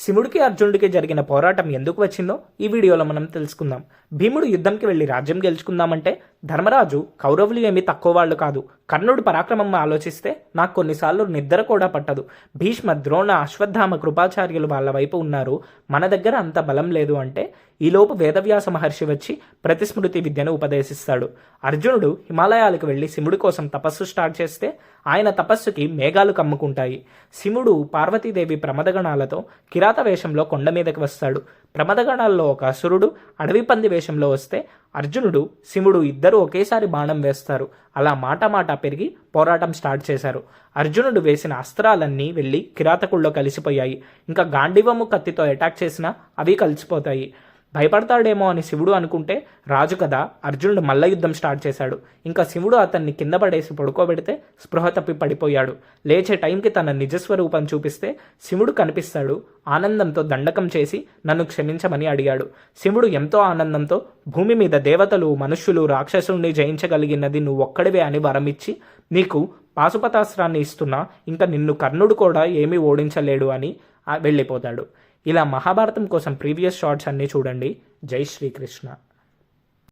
శివుడికి అర్జునుడికి జరిగిన పోరాటం ఎందుకు వచ్చిందో ఈ వీడియోలో మనం తెలుసుకుందాం. భీముడు యుద్ధంకి వెళ్ళి రాజ్యం గెలుచుకుందామంటే ధర్మరాజు కౌరవులు ఏమీ తక్కువ వాళ్ళు కాదు. కర్ణుడు పరాక్రమం ఆలోచిస్తే నాకు కొన్నిసార్లు నిద్ర కూడా పట్టదు. భీష్మ ద్రోణ అశ్వత్థామ కృపాచార్యులు వాళ్ళ వైపు ఉన్నారు. మన దగ్గర అంత బలం లేదు అంటే ఈలోపు వేదవ్యాస మహర్షి వచ్చి ప్రతిస్మృతి విద్యను ఉపదేశిస్తాడు. అర్జునుడు హిమాలయాలకు వెళ్ళి శివుడి కోసం తపస్సు స్టార్ట్ చేస్తే ఆయన తపస్సుకి మేఘాలు కమ్ముకుంటాయి. శివుడు పార్వతీదేవి ప్రమదగణాలతో కిరాత వేషంలో కొండ మీదకి వస్తాడు. ప్రమదగణాల్లో ఒక అసురుడు అడవి పంది వేషంలో వస్తే అర్జునుడు శివుడు ఇద్దరు ఒకేసారి బాణం వేస్తారు. అలా మాట మాట పెరిగి పోరాటం స్టార్ట్ చేశారు. అర్జునుడు వేసిన అస్త్రాలన్నీ వెళ్ళి కిరాతకుల్లో కలిసిపోయాయి. ఇంకా గాంధీవము కత్తితో అటాక్ చేసినా అవి కలిసిపోతాయి. భయపడతాడేమో అని శివుడు అనుకుంటే రాజు కదా అర్జునుడు మల్ల యుద్ధం స్టార్ట్ చేశాడు. ఇంకా శివుడు అతన్ని కింద పడేసి పడుకోబెడితే స్పృహ తప్పి పడిపోయాడు. లేచే టైంకి తన నిజస్వరూపం చూపిస్తే శివుడు కనిపిస్తాడు ఆనందంతో దండకం చేసి నన్ను క్షమించమని అడిగాడు. శివుడు ఎంతో ఆనందంతో భూమి మీద దేవతలు మనుష్యులు రాక్షసుల్ని జయించగలిగినది నువ్వు ఒక్కడివే అని వరమిచ్చి నీకు పాశుపతాస్త్రాన్ని ఇస్తున్నా ఇంకా నిన్ను కర్ణుడు కూడా ఏమీ ఓడించలేడు అని వెళ్ళిపోతాడు. ఇలా మహాభారతం కోసం ప్రీవియస్ షార్ట్స్ అన్నీ చూడండి. జై శ్రీకృష్ణ.